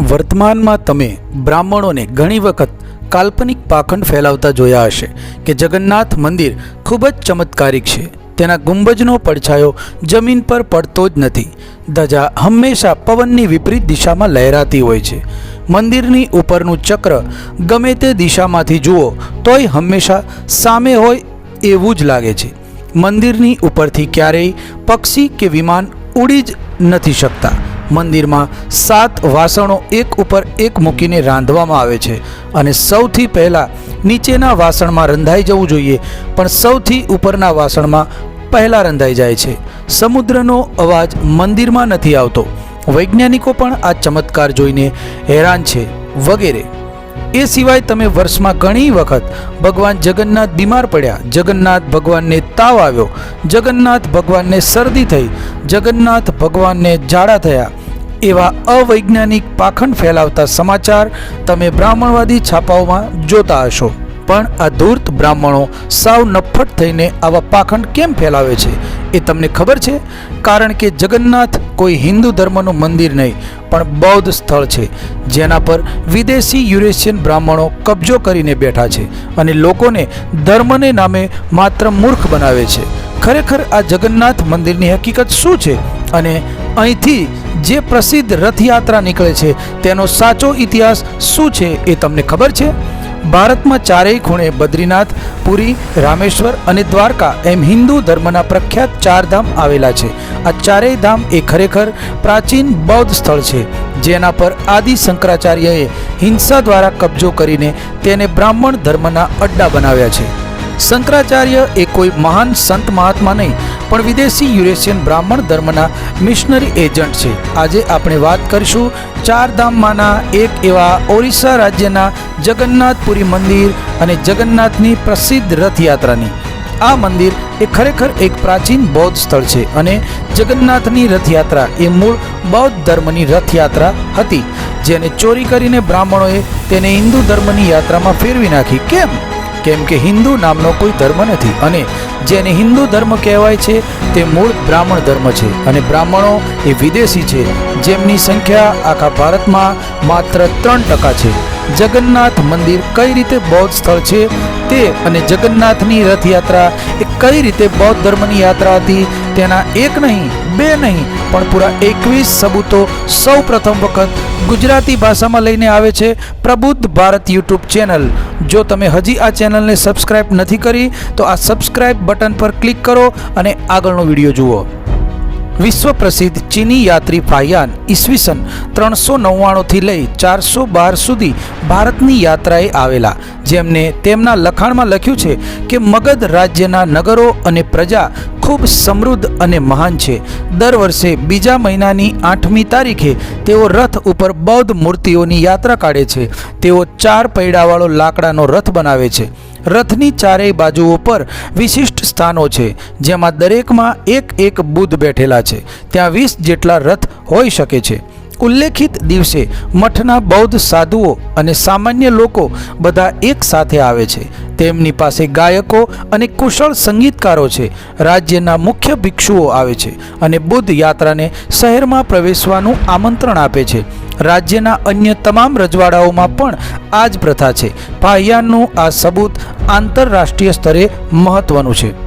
વર્તમાનમાં તમે બ્રાહ્મણોને ઘણી વખત કાલ્પનિક પાખંડ ફેલાવતા જોયા હશે કે જગન્નાથ મંદિર ખૂબ જ ચમત્કારિક છે. તેના ગુંબજનો પડછાયો જમીન પર પડતો જ નથી. ધજા હંમેશા પવનની વિપરીત દિશામાં લહેરાતી હોય છે. મંદિરની ઉપરનું ચક્ર ગમે તે દિશામાંથી જુઓ, તોય હંમેશા સામે હોય એવું જ લાગે છે. મંદિરની ઉપરથી ક્યારેય પક્ષી કે વિમાન ઉડી જ નથી શકતા. મંદિરમાં સાત વાસણો એક ઉપર એક મૂકીને રાંધવામાં આવે છે અને સૌથી પહેલાં નીચેના વાસણમાં રંધાઈ જવું જોઈએ, પણ સૌથી ઉપરના વાસણમાં પહેલાં રંધાઈ જાય છે. સમુદ્રનો અવાજ મંદિરમાં નથી આવતો. વૈજ્ઞાનિકો પણ આ ચમત્કાર જોઈને હેરાન છે વગેરે. એ સિવાય તમે વર્ષમાં ઘણી વખત ભગવાન જગન્નાથ બીમાર પડ્યા. જગન્નાથ ભગવાનને તાવ આવ્યો. જગન્નાથ ભગવાનને શરદી થઈ. જગન્નાથ ભગવાનને ઝાડા થયા. એવા અવૈજ્ઞાનિક પાખંડ ફેલાવતા સમાચાર તમે બ્રાહ્મણવાદી છાપાઓમાં જોતા હશો. પણ આ ધૂર્ત બ્રાહ્મણો સાવ નફ્ફટ થઈને આવા પાખંડ કેમ ફેલાવે છે? એ તમને ખબર છે? કારણ કે જગન્નાથ કોઈ હિન્દુ ધર્મનું મંદિર નહીં, પણ બૌદ્ધ સ્થળ છે. જેના પર વિદેશી યુરેશિયન બ્રાહ્મણો કબજો કરીને બેઠા છે અને લોકોને ધર્મને નામે માત્ર મૂર્ખ બનાવે છે. ખરેખર આ જગન્નાથ મંદિરની હકીકત શું છે? અને અહીંથી જે પ્રસિદ્ધ રથયાત્રા નીકળે છે, તેનો સાચો ઇતિહાસ શું છે એ તમને ખબર છે? ભારતમાં ચારેય ખૂણે બદ્રીનાથ, પુરી, રામેશ્વર અને દ્વારકા એમ હિન્દુ ધર્મના પ્રખ્યાત ચાર ધામ આવેલા છે. આ ચારેય ધામ એ ખરેખર પ્રાચીન બૌદ્ધ સ્થળ છે, જેના પર આદિ શંકરાચાર્યએ હિંસા દ્વારા કબજો કરીને તેને બ્રાહ્મણ ધર્મના અડ્ડા બનાવ્યા છે. શંકરાચાર્ય એ કોઈ મહાન સંત મહાત્મા નહીં પણ વિદેશી યુરેશિયન બ્રાહ્મણ ધર્મના મિશનરી એજન્ટ છે. આજે આપણે વાત કરીશું ચાર ધામમાંના એક એવા ઓરિસ્સા રાજ્યના જગન્નાથપુરી મંદિર અને જગન્નાથની પ્રસિદ્ધ રથયાત્રાની. આ મંદિર એ ખરેખર એક પ્રાચીન બૌદ્ધ સ્થળ છે અને જગન્નાથની રથયાત્રા એ મૂળ બૌદ્ધ ધર્મની રથયાત્રા હતી. જેને ચોરી કરીને બ્રાહ્મણોએ તેને હિન્દુ ધર્મની યાત્રામાં ફેરવી નાખી. કેમ? કેમ કે હિન્દુ નામનો કોઈ ધર્મ નથી અને જેને હિન્દુ ધર્મ કહેવાય છે તે મૂળ બ્રાહ્મણ ધર્મ છે. અને બ્રાહ્મણો એ વિદેશી છે. જેમની સંખ્યા આખા ભારતમાં માત્ર ત્રણ ટકા છે. જગન્નાથ મંદિર કઈ રીતે બૌદ્ધ સ્થળ છે તે અને જગન્નાથની રથયાત્રા એ કઈ રીતે બૌદ્ધ ધર્મની યાત્રા હતી? તેના એક નહીં, બે નહીં, પણ પૂરા એકવીસ સબૂતો સૌ પ્રથમ વખત ગુજરાતી ભાષામાં લઈને આવે છે પ્રબુદ્ધ ભારત યુટ્યુબ ચેનલ. જો તમે હજી આ ચેનલને સબસ્ક્રાઇબ નથી કરી, તો આ સબસ્ક્રાઇબ બટન પર ક્લિક કરો અને આગળનો વીડિયો જુઓ. વિશ્વ પ્રસિદ્ધ ચીની યાત્રી ફાયાન ઈસવીસન ત્રણસો નવ્વાણુંથી લઈ ચારસો બાર સુધી ભારતની યાત્રાએ આવેલા. જેમને તેમના લખાણમાં લખ્યું છે કે મગધ રાજ્યના નગરો અને પ્રજા ખૂબ સમૃદ્ધ અને મહાન છે. દર વર્ષે બીજા મહિનાની આઠમી તારીખે તેઓ રથ ઉપર બૌદ્ધ મૂર્તિઓની યાત્રા કાઢે છે. તેઓ ચાર પૈડાવાળો લાકડાનો રથ બનાવે છે. રથની ચારેય બાજુઓ પર વિશિષ્ટ સ્થાનો છે, જેમાં દરેકમાં એક એક બુદ્ધ બેઠેલા છે. ત્યાં વીસ જેટલા રથ હોઈ શકે છે. ઉલ્લેખિત દિવસે મઠના બૌદ્ધ સાધુઓ અને સામાન્ય લોકો બધા એક સાથે આવે છે. તેમની પાસે ગાયકો અને કુશળ સંગીતકારો છે. રાજ્યના મુખ્ય ભિક્ષુઓ આવે છે અને બુદ્ધ યાત્રાને શહેરમાં પ્રવેશવાનું આમંત્રણ આપે છે. રાજ્યના અન્ય તમામ રજવાડાઓમાં પણ આ જ પ્રથા છે. પાહ્યાનનું આ સબૂત આંતરરાષ્ટ્રીય સ્તરે મહત્વનું છે.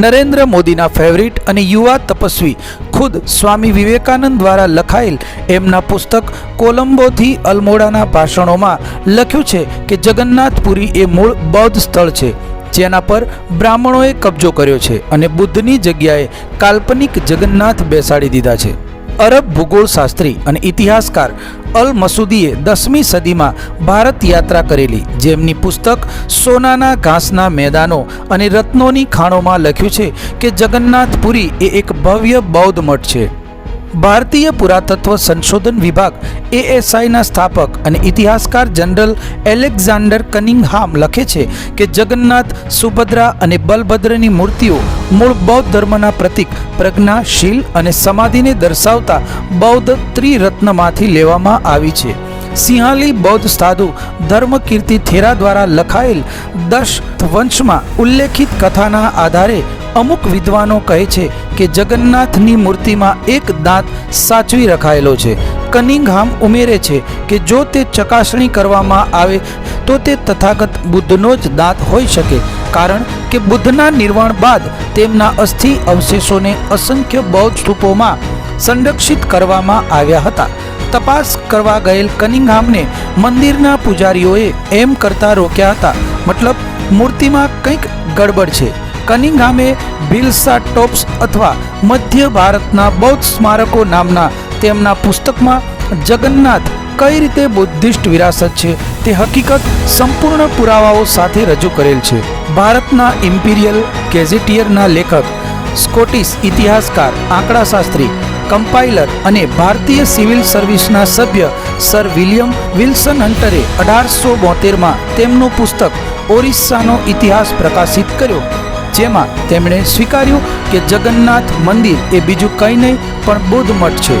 નરેન્દ્ર મોદીના ફેવરિટ અને યુવા તપસ્વી ખુદ સ્વામી વિવેકાનંદ દ્વારા લખાયેલ એમના પુસ્તક કોલંબોથી અલમોડાના ભાષણોમાં લખ્યું છે કે જગન્નાથપુરી એ મૂળ બૌદ્ધ સ્થળ છે, જેના પર બ્રાહ્મણોએ કબજો કર્યો છે અને બુદ્ધની જગ્યાએ કાલ્પનિક જગન્નાથ બેસાડી દીધા છે. અરબ ભૂગોળશાસ્ત્રી અને ઇતિહાસકાર અલ મસૂદીએ દસમી સદીમાં ભારત યાત્રા કરેલી, જેમની પુસ્તક સોનાના ઘાસના મેદાનો અને રત્નોની ખાણોમાં લખ્યું છે કે જગન્નાથપુરી એ એક ભવ્ય બૌદ્ધ મઠ છે. ભારતીય પુરાતત્વ સંશોધન વિભાગ એએસઆઈના સ્થાપક અને ઇતિહાસકાર જનરલ એલેક્ઝાન્ડર કનિંગહામ લખે છે કે જગન્નાથ, સુભદ્રા અને બલભદ્રની મૂર્તિઓ મૂળ બૌદ્ધ ધર્મના પ્રતીક પ્રજ્ઞા શીલ અને સમાધિને દર્શાવતા બૌદ્ધ ત્રિરત્નમાંથી લેવામાં આવી છે. સિંહાલી બૌદ્ધ સાધુ ધર્મકીર્તિ થેરા દ્વારા લખાયેલ દશ વંશમાં ઉલ્લેખિત કથાના આધારે અમુક વિદ્વાનો કહે છે કે જગન્નાથની મૂર્તિમાં એક દાંત સાચવી રખાયેલો છે. કનિંગહામ ઉમેરે છે કે જો તે ચકાસણી કરવામાં આવે તો તે તથાગત બુદ્ધનો જ દાંત હોઈ શકે, કારણ કે બુદ્ધના નિર્વાણ બાદ તેમના અસ્થિ અવશેષોને અસંખ્ય બૌદ્ધ સ્તૂપોમાં સંરક્ષિત કરવામાં આવ્યા હતા. તપાસ કરવા ગયેલ કનિંગહામને મંદિરના પૂજારીઓએ એમ કરતા રોક્યા હતા. મતલબ, મૂર્તિમાં કંઈક ગડબડ છે. કનિંગહામે ભિલસા ટોપ્સ અથવા મધ્ય ભારતના બૌદ્ધ સ્મારકો નામના તેમના પુસ્તકમાં જગન્નાથ કઈ રીતે બુદ્ધિસ્ટ વિરાસત છે તે હકીકત સંપૂર્ણ પુરાવાઓ સાથે રજૂ કરેલ છે. ભારતના ઇમ્પિરિયલ ગેઝેટિયરના લેખક, સ્કોટિશ ઇતિહાસકાર, આંકડાશાસ્ત્રી કમ્પાઇલર અને ભારતીય સિવિલ સર્વિસના સભ્ય સર વિલિયમ વિલ્સન હન્ટરે અઢારસો બોતેરમાં તેમનું પુસ્તક ઓરિસ્સાનો ઇતિહાસ પ્રકાશિત કર્યો, જેમાં તેમણે સ્વીકાર્યું કે જગન્નાથ મંદિર એ બીજું કંઈ નહીં, પણ બૌદ્ધ મઠ છે.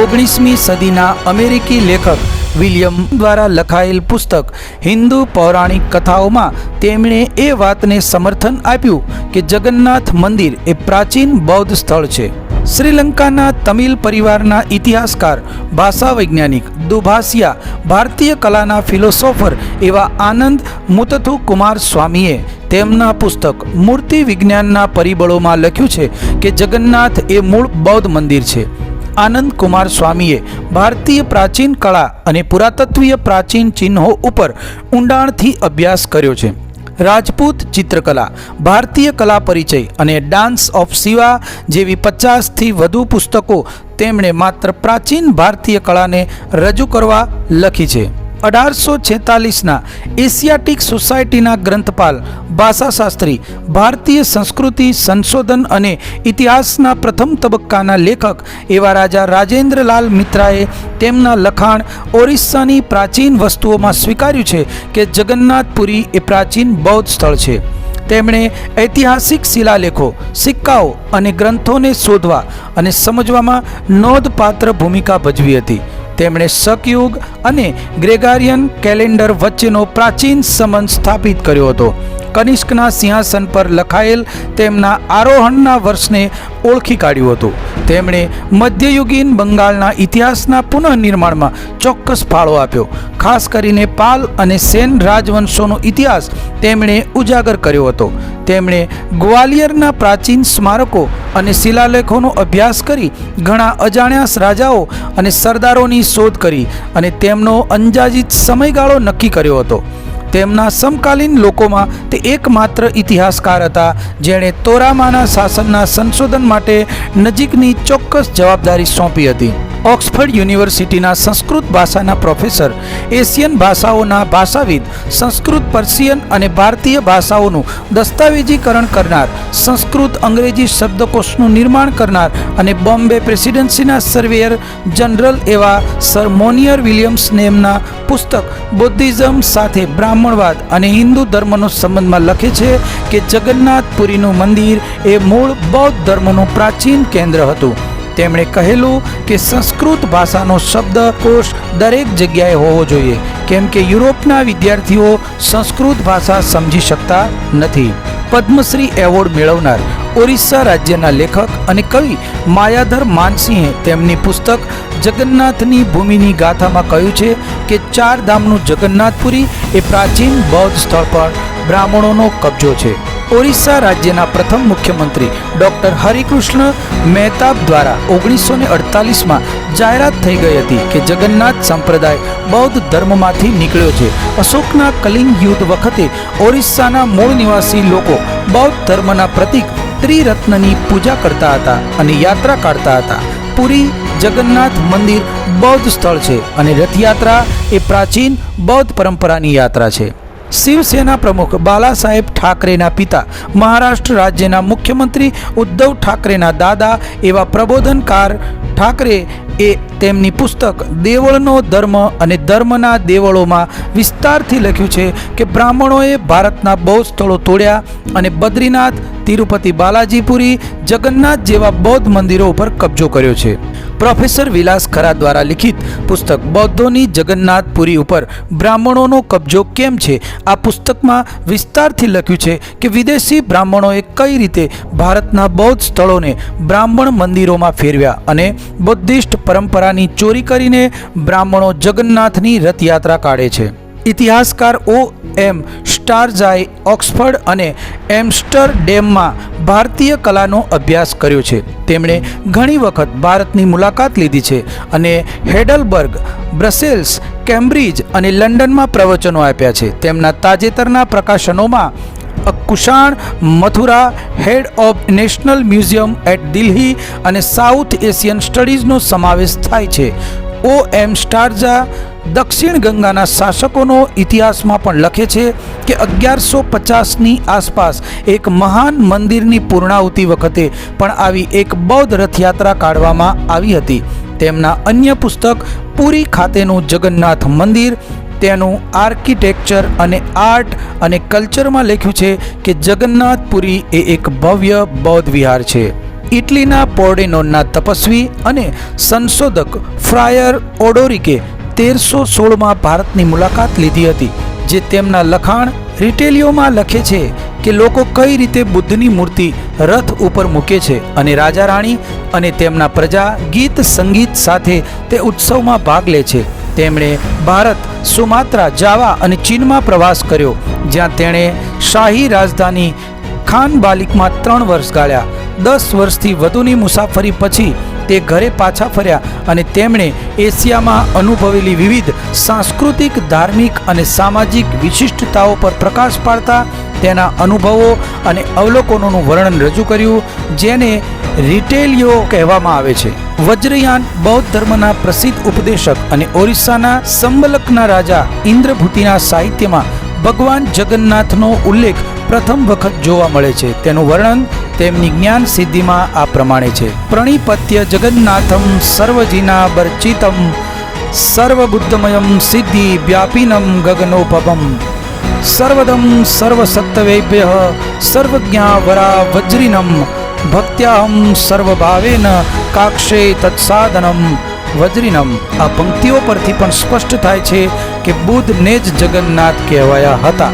ઓગણીસમી સદીના અમેરિકી લેખક વિલિયમ દ્વારા લખાયેલ પુસ્તક હિન્દુ પૌરાણિક કથાઓમાં તેમણે એ વાતને સમર્થન આપ્યું કે જગન્નાથ મંદિર એ પ્રાચીન બૌદ્ધ સ્થળ છે. શ્રીલંકાના તમિલ પરિવારના ઇતિહાસકાર, ભાષા વૈજ્ઞાનિક દુભાસિયા, ભારતીય કલાના ફિલોસોફર એવા આનંદ મુતથુ કુમાર સ્વામીએ તેમના પુસ્તક મૂર્તિ વિજ્ઞાનના પરિબળોમાં લખ્યું છે કે જગન્નાથ એ મૂળ બૌદ્ધ મંદિર છે. આનંદ કુમાર સ્વામીએ ભારતીય પ્રાચીન કળા અને પુરાતત્વીય પ્રાચીન ચિહ્નો ઉપર ઊંડાણથી અભ્યાસ કર્યો છે. રાજપૂત ચિત્રકલા, ભારતીય કલા પરિચય અને ડાન્સ ઓફ શિવા જેવી પચાસથી વધુ પુસ્તકો તેમણે માત્ર પ્રાચીન ભારતીય કળાને રજૂ કરવા લખી છે. અઢારસો છેતાલીસના એશિયાટિક સોસાયટીના ગ્રંથપાલ, ભાષાશાસ્ત્રી, ભારતીય સંસ્કૃતિ સંશોધન અને ઇતિહાસના પ્રથમ તબક્કાના લેખક એવા રાજા રાજેન્દ્રલાલ મિત્રાએ તેમના લખાણ ઓરિસ્સાની પ્રાચીન વસ્તુઓમાં સ્વીકાર્યું છે કે જગન્નાથપુરી એ પ્રાચીન બૌદ્ધ સ્થળ છે. તેમણે ઐતિહાસિક શિલાલેખો, સિક્કાઓ અને ગ્રંથોને શોધવા અને સમજવામાં નોંધપાત્ર ભૂમિકા ભજવી હતી. તેમણે શકયુગ અને ગ્રેગારિયન કેલેન્ડર વચ્ચેનો પ્રાચીન સંબંધ સ્થાપિત કર્યો હતો. કનિષ્કના સિંહાસન પર લખાયેલ તેમના આરોહણના વર્ષને ઓળખી કાઢ્યું હતું. તેમણે મધ્યયુગીન બંગાળના ઇતિહાસના પુનઃનિર્માણમાં ચોક્કસ ફાળો આપ્યો. ખાસ કરીને પાલ અને સેન રાજવંશોનો ઇતિહાસ તેમણે ઉજાગર કર્યો હતો. તેમણે ગ્વાલિયરના પ્રાચીન સ્મારકો અને શિલાલેખોનો અભ્યાસ કરી ઘણા અજાણ્યા રાજાઓ અને સરદારોની શોધ કરી અને તેમનો અંજાજિત સમયગાળો નક્કી કર્યો હતો. તેમના સમકાલીન લોકોમાં તે એકમાત્ર ઇતિહાસકાર હતા, જેણે તોરામાના શાસનના સંશોધન માટે નજીકની ચોક્કસ જવાબદારી સોંપી હતી. ઓક્સફર્ડ યુનિવર્સિટીના સંસ્કૃત ભાષાના પ્રોફેસર, એશિયન ભાષાઓના ભાષાવિદ, સંસ્કૃત પર્શિયન અને ભારતીય ભાષાઓનું દસ્તાવેજીકરણ કરનાર, સંસ્કૃત અંગ્રેજી શબ્દકોશનું નિર્માણ કરનાર અને બોમ્બે પ્રેસિડેન્સીના સર્વેયર જનરલ એવા સર મોનિયર વિલિયમ્સ નેમના પુસ્તક બુદ્ધિઝમ સાથે બ્રાહ્મણવાદ અને હિન્દુ ધર્મનો સંબંધમાં લખે છે કે જગન્નાથપુરીનું મંદિર એ મૂળ બૌદ્ધ ધર્મનું પ્રાચીન કેન્દ્ર હતું. તેમણે કહેલું કે સંસ્કૃત ભાષાનો શબ્દકોશ દરેક જગ્યાએ હોવો જોઈએ, કેમ કે યુરોપના વિદ્યાર્થીઓ સંસ્કૃત ભાષા સમજી શકતા નથી. પદ્મશ્રી એવોર્ડ મેળવનાર ઓરિસ્સા રાજ્યના લેખક અને કવિ માયાધર માનસિંહે તેમની પુસ્તક જગન્નાથની ભૂમિની ગાથામાં કહ્યું છે કે ચાર ધામનું જગન્નાથપુરી એ પ્રાચીન બૌદ્ધ સ્થળ પર બ્રાહ્મણોનો કબજો છે. ઓરિસ્સા રાજ્યના પ્રથમ મુખ્યમંત્રી ડોક્ટર હરિકૃષ્ણ મહેતાબ દ્વારા ઓગણીસો ને અડતાલીસમાં જાહેરાત થઈ ગઈ હતી કે જગન્નાથ સંપ્રદાય બૌદ્ધ ધર્મમાંથી નીકળ્યો છે. અશોકના કલિંગ યુદ્ધ વખતે ઓરિસ્સાના મૂળ નિવાસી લોકો બૌદ્ધ ધર્મના પ્રતીક ત્રિરત્નની પૂજા કરતા હતા અને યાત્રા કાઢતા હતા. પુરી જગન્નાથ મંદિર બૌદ્ધ સ્થળ છે અને રથયાત્રા એ પ્રાચીન બૌદ્ધ પરંપરાની યાત્રા છે. શિવસેના પ્રમુખ બાલા સાહેબ ઠાકરેના પિતા, મહારાષ્ટ્ર રાજ્યના મુખ્યમંત્રી ઉદ્ધવ ઠાકરેના દાદા એવા પ્રબોધનકાર ઠાકરે એ તેમની પુસ્તક દેવળનો ધર્મ અને ધર્મના દેવળોમાં વિસ્તારથી લખ્યું છે કે બ્રાહ્મણોએ ભારતના બૌદ્ધ સ્થળો તોડ્યા અને બદ્રીનાથ, તિરુપતિ બાલાજીપુરી જગન્નાથ જેવા બૌદ્ધ મંદિરો ઉપર કબજો કર્યો છે. પ્રોફેસર વિલાસ ખરા દ્વારા લિખિત પુસ્તક બૌદ્ધોની જગન્નાથપુરી ઉપર બ્રાહ્મણોનો કબજો કેમ છે? આ પુસ્તકમાં વિસ્તારથી લખ્યું છે કે વિદેશી બ્રાહ્મણોએ કઈ રીતે ભારતના બૌદ્ધ સ્થળોને બ્રાહ્મણ મંદિરોમાં ફેરવ્યા અને બુદ્ધિસ્ટ પરંપરાની ચોરી કરીને બ્રાહ્મણો જગન્નાથની રથયાત્રા કાઢે છે. ઇતિહાસકાર ઓ એમ સ્ટારઝાઈ ઓક્સફર્ડ અને એમ્સ્ટરડેમમાં ભારતીય કલાનો અભ્યાસ કર્યો છે. તેમણે ઘણી વખત ભારતની મુલાકાત લીધી છે અને હેડલબર્ગ, બ્રસેલ્સ, કેમ્બ્રિજ અને લંડનમાં પ્રવચનો આપ્યા છે. તેમના તાજેતરના પ્રકાશનોમાં a Kushan Mathura, head of national museum at Delhi અને સાઉથ એશિયન સ્ટડીઝનો સમાવેશ થાય છે. ઓ એમ સ્ટારઝા દક્ષિણ ગંગાના શાસકોનો ઇતિહાસમાં પણ લખે છે કે અગિયારસો પચાસની આસપાસ એક મહાન મંદિરની પૂર્ણાહુતિ વખતે પણ આવી એક બૌદ્ધ રથયાત્રા કાઢવામાં આવી હતી. તેમના અન્ય પુસ્તક પુરી ખાતેનું જગન્નાથ મંદિર તેનું આર્કિટેક્ચર અને આર્ટ અને કલ્ચરમાં લખ્યું છે કે જગન્નાથપુરી એ એક ભવ્ય બૌદ્ધ વિહાર છે. ઇટલીના પોર્ડેનોનના તપસ્વી અને સંશોધક ફ્રાયર ઓડોરિકે તેરસો સોળમાં ભારતની મુલાકાત લીધી હતી, જે તેમના લખાણ રિટેલિયોમાં લખે છે કે લોકો કઈ રીતે બુદ્ધની મૂર્તિ રથ ઉપર મૂકે છે અને રાજા રાણી અને તેમના પ્રજા ગીત સંગીત સાથે તે ઉત્સવમાં ભાગ લે છે. તેમણે ભારત સુમાત્રા, જાવા અને ચીનમાં પ્રવાસ કર્યો, જ્યાં તેણે શાહી રાજધાની ખાન બાલિકમાં ત્રણ વર્ષ ગાળ્યા. દસ વર્ષથી વધુની મુસાફરી પછી તે ઘરે પાછા ફર્યા અને તેમણે એશિયામાં અનુભવેલી વિવિધ સાંસ્કૃતિક, ધાર્મિક અને સામાજિક વિશિષ્ટતાઓ પર પ્રકાશ પાડતા તેના અનુભવો અને અવલોકનોનું વર્ણન રજૂ કર્યું, જેને રિટેલિયો કહેવામાં આવે છે. વજ્રયાન બૌદ્ધ ધર્મના પ્રસિદ્ધ ઉપદેશક અને ઓરિસ્સાના સંબલકના રાજા ઇન્દ્રભૂતિના સાહિત્યમાં ભગવાન જગન્નાથનો ઉલ્લેખ પ્રથમ વખત જોવા મળે છે. તેનું વર્ણન તેમની જ્ઞાન સિદ્ધિમાં આ પ્રમાણે છે. પ્રણિપત્ય જગન્નાથમ સર્વજીના બર્ચિતમ સર્વબુદ્ધમયમ સિદ્ધિ વ્યાપિનમ ગગનોપમ સર્વદમ સર્વસત્તવેભ્ય સર્વજ્ઞા વરા વજ્રિનમ ભક્ત્યાહમ સર્વભાવેન કાક્ષે તત્સાધનમ વજ્રિનમ. આ પંક્તિઓ પરથી પણ સ્પષ્ટ થાય છે કે બુદ્ધને જ જગન્નાથ કહેવાયા હતા.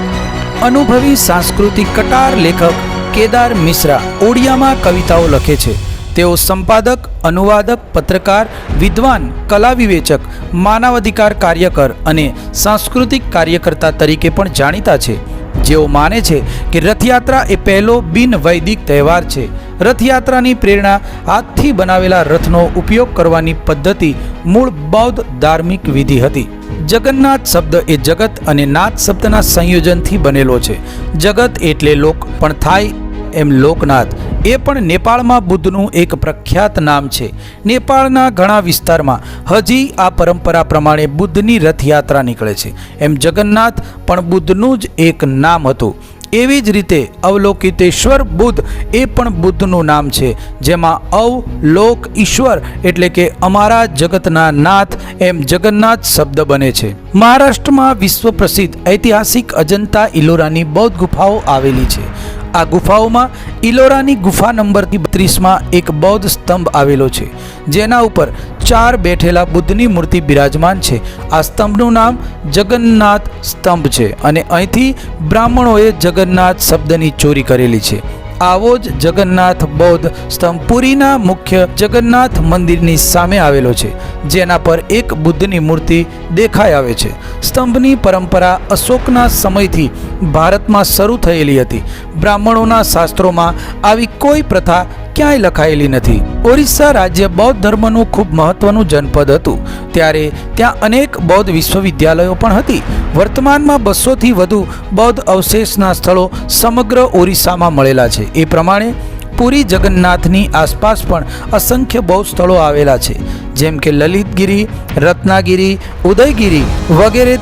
અનુભવી સાંસ્કૃતિક કટાર લેખક કેદાર મિશ્રા ઓડિયામાં કવિતાઓ લખે છે. તેઓ સંપાદક, અનુવાદક, પત્રકાર, વિદ્વાન કલા વિવેચક માનવાધિકાર કાર્યકર અને સાંસ્કૃતિક કાર્યકર્તા તરીકે પણ જાણીતા છે. જેઓ માને છે કે રથયાત્રા એ પહેલો બિન વૈદિક તહેવાર છે. રથયાત્રાની પ્રેરણા હાથથી બનાવેલા રથનો ઉપયોગ કરવાની પદ્ધતિ મૂળ બૌદ્ધ ધાર્મિક વિધિ હતી. જગન્નાથ શબ્દ એ જગત અને નાથ શબ્દના સંયોજનથી બનેલો છે. જગત એટલે લોક પણ થાય એમ લોકનાથ. એ પણ નેપાળમાં બુદ્ધનું એક પ્રખ્યાત નામ છે. નેપાળના ઘણા વિસ્તારમાં હજી આ પરંપરા પ્રમાણે બુદ્ધની રથયાત્રા નીકળે છે. એમ જગન્નાથ પણ બુદ્ધનું જ એક નામ હતું. એવી જ રીતે અવલોકિતેશ્વર બુદ્ધ એ પણ બુદ્ધનું નામ છે. જેમાં અવલોક ઈશ્વર એટલે કે અમારા જગતના નાથ એમ જગન્નાથ શબ્દ બને છે. મહારાષ્ટ્રમાં વિશ્વ પ્રસિદ્ધ ઐતિહાસિક અજંતા ઇલોરાની બૌદ્ધ ગુફાઓ આવેલી છે. આ ગુફાઓમાં ઇલોરાની ગુફા નંબરથી બત્રીસમાં એક બૌદ્ધ સ્તંભ આવેલો છે, જેના ઉપર ચાર બેઠેલા બુદ્ધની મૂર્તિ બિરાજમાન છે. આ સ્તંભનું નામ જગન્નાથ સ્તંભ છે અને અહીંથી બ્રાહ્મણોએ જગન્નાથ શબ્દની ચોરી કરેલી છે. આવો જ જગન્નાથ બૌદ્ધ સ્તંભ પુરીના મુખ્ય જગન્નાથ મંદિરની સામે આવેલો છે, જેના પર એક બુદ્ધની મૂર્તિ દેખાઈ આવે છે. સ્તંભની પરંપરા અશોકના સમયથી ભારતમાં શરૂ થયેલી હતી. બ્રાહ્મણોના શાસ્ત્રોમાં આવી કોઈ પ્રથા ક્યાંય લખાયેલી નથી. ઓરિસ્સા રાજ્ય બૌદ્ધ ધર્મનું ખૂબ મહત્વનું જનપદ હતું. ત્યારે ત્યાં અનેક બૌદ્ધ વિશ્વવિદ્યાલયો પણ હતી. વર્તમાનમાં બસોથી વધુ બૌદ્ધ અવશેષના સ્થળો સમગ્ર ઓરિસ્સામાં મળેલા છે. એ પ્રમાણે પુરી જગન્નાથની આસપાસ પણ અસંખ્ય બૌદ્ધ સ્થળો આવેલા છે. જેમ કે લલિતગીરી, રત્નાગીરી, ઉદયગીરી વગેરે.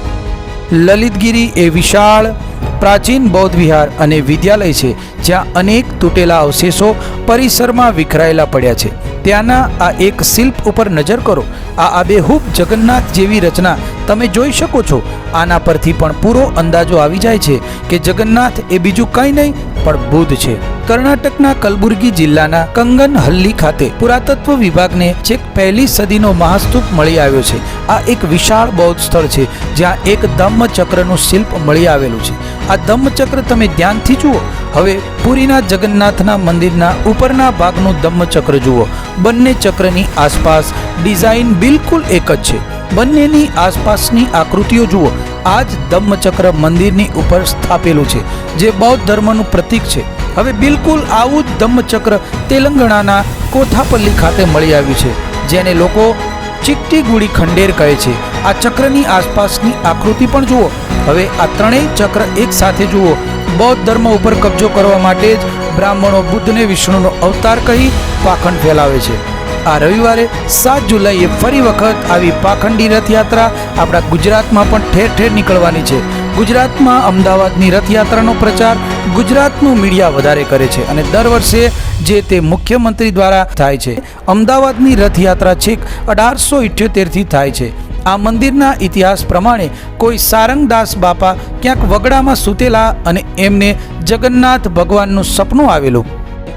લલિતગીરી એ વિશાળ પ્રાચીન બૌદ્ધ વિહાર અને વિદ્યાલય છે, જ્યાં અનેક તૂટેલા અવશેષો પરિસરમાં વિખરાયેલા પડ્યા છે. ત્યાંના આ એક શિલ્પ ઉપર નજર કરો. આ આબેહૂબ જગન્નાથ જેવી રચના તમે જોઈ શકો છો. આના પરથી પણ પૂરો અંદાજો આવી જાય છે કે જગન્નાથ એ બીજું કંઈ નહીં, પણ બુદ્ધ છે. કર્ણાટકના કલબુર્ગી જિલ્લાના કંગનહલ્લી ખાતે પુરાતત્વ વિભાગને છેક પહેલી સદીનો મહાસ્તૂપ મળી આવ્યો છે. આ એક વિશાળ બૌદ્ધ સ્થળ છે, જ્યાં એક ધમ્મચક્રનું શિલ્પ મળી આવેલું છે. આ ધમ્મચક્ર તમે ધ્યાનથી જુઓ. હવે પુરીના જગન્નાથના મંદિરના ઉપરના ભાગનું ધમ્મચક્ર જુઓ. બંને ચક્રની આસપાસ ડિઝાઇન બિલકુલ એક જ છે. બંનેની આસપાસની આકૃતિઓ જુઓ. આ જ ધમ્મચક્ર મંદિરની ઉપર સ્થાપેલું છે, જે બૌદ્ધ ધર્મનું પ્રતીક છે. હવે બિલકુલ આવું જ ધમ્મચક્ર તેલંગાણાના કોથાપલ્લી ખાતે મળી આવ્યું છે, જેને લોકો ચિટ્ટીગુડી ખંડેર કહે છે. આ ચક્રની આસપાસની આકૃતિ પણ જુઓ. હવે આ ત્રણેય ચક્ર એક સાથે જુઓ. બૌદ્ધ ધર્મ ઉપર કબજો કરવા માટે જ બ્રાહ્મણો બુદ્ધને વિષ્ણુનો અવતાર કહી પાખંડ ફેલાવે છે. આ રવિવારે સાત જુલાઈએ ફરી વખત આવી પાખંડી રથયાત્રા આપણા ગુજરાતમાં પણ ઠેર ઠેર નીકળવાની છે. ગુજરાતમાં અમદાવાદની રથયાત્રાનો પ્રચાર ગુજરાતનું મીડિયા વધારે કરે છે અને દર વર્ષે જે તે મુખ્યમંત્રી દ્વારા થાય છે. અમદાવાદની રથયાત્રા છેક અઢારસો ઇઠ્યોતેરથી થાય છે. આ મંદિરના ઇતિહાસ પ્રમાણે કોઈ સારંગદાસ બાપા ક્યાંક વગડામાં સૂતેલા અને એમને જગન્નાથ ભગવાનનું સપનું આવેલું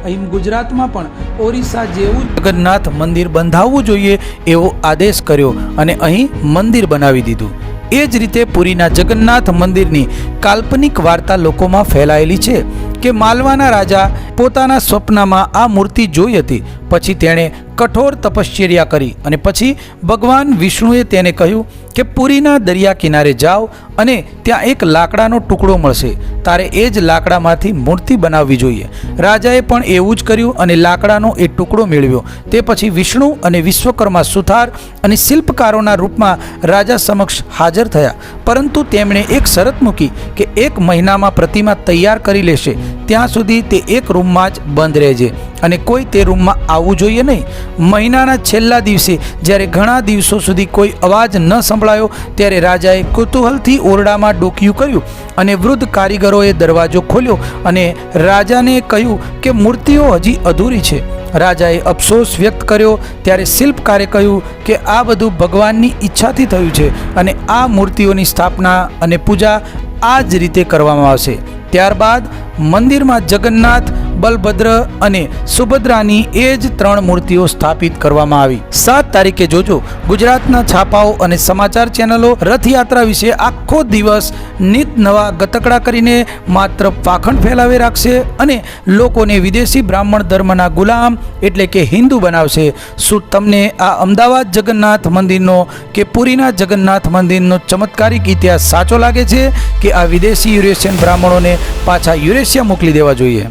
અહીં ગુજરાતમાં પણ ઓરિસ્સા જેવું જગન્નાથ મંદિર બંધાવવું જોઈએ એવો આદેશ કર્યો અને અહીં મંદિર બનાવી દીધું. એ જ રીતે પુરીના જગન્નાથ મંદિરની કાલ્પનિક વાર્તા લોકોમાં ફેલાયેલી છે. કે માલવાના રાજા પોતાના સ્વપ્નમાં આ મૂર્તિ જોઈ હતી. પછી તેણે કઠોર તપશ્ચર્યા કરી અને પછી ભગવાન વિષ્ણુએ તેને કહ્યું કે પુરીના દરિયા કિનારે જાઓ અને ત્યાં એક લાકડાનો ટુકડો મળશે. તારે એ જ લાકડામાંથી મૂર્તિ બનાવવી જોઈએ. રાજાએ પણ એવું જ કર્યું અને લાકડાનો એ ટુકડો મેળવ્યો. તે પછી વિષ્ણુ અને વિશ્વકર્મા સુથાર અને શિલ્પકારોના રૂપમાં રાજા સમક્ષ હાજર થયા. પરંતુ તેમણે એક શરત મૂકી કે એક મહિનામાં પ્રતિમા તૈયાર કરી લેશે. ત્યાં સુધી તે એક રૂમમાં જ બંધ રહેજે. અને કોઈ તે રૂમમાં આવવું જોઈએ નહીં. મહિનાના છેલ્લા દિવસે, જ્યારે ઘણા દિવસો સુધી કોઈ અવાજ ન સંભળાયો, ત્યારે રાજાએ કુતૂહલથી ઓરડામાં ડોકિયું કર્યું અને વૃદ્ધ કારીગરોએ દરવાજો ખોલ્યો અને રાજાને કહ્યું કે, મૂર્તિઓ હજી અધૂરી છે. રાજાએ અફસોસ વ્યક્ત કર્યો. ત્યારે શિલ્પકારે કહ્યું કે, આ બધું ભગવાનની ઈચ્છાથી થયું છે અને આ મૂર્તિઓની સ્થાપના અને પૂજા આ જ રીતે કરવામાં આવશે. ત્યારબાદ મંદિરમાં જગન્નાથ બલભદ્ર અને સુભદ્રાની એ જ ત્રણ મૂર્તિઓ સ્થાપિત કરવામાં આવી. સાત તારીખે જોજો, ગુજરાતના છાપાઓ અને સમાચાર ચેનલો રથયાત્રા વિશે આખો દિવસ નિત નવા ગતકડા કરીને માત્ર પાખંડ ફેલાવે રાખશે અને લોકોને વિદેશી બ્રાહ્મણ ધર્મના ગુલામ એટલે કે હિન્દુ બનાવશે. શું તમને આ અમદાવાદ જગન્નાથ મંદિરનો કે પુરીના જગન્નાથ મંદિરનો ચમત્કારિક ઇતિહાસ સાચો લાગે છે? કે આ વિદેશી યુરેશિયન બ્રાહ્મણોને પાછા યુરેશિયા મોકલી દેવા જોઈએ?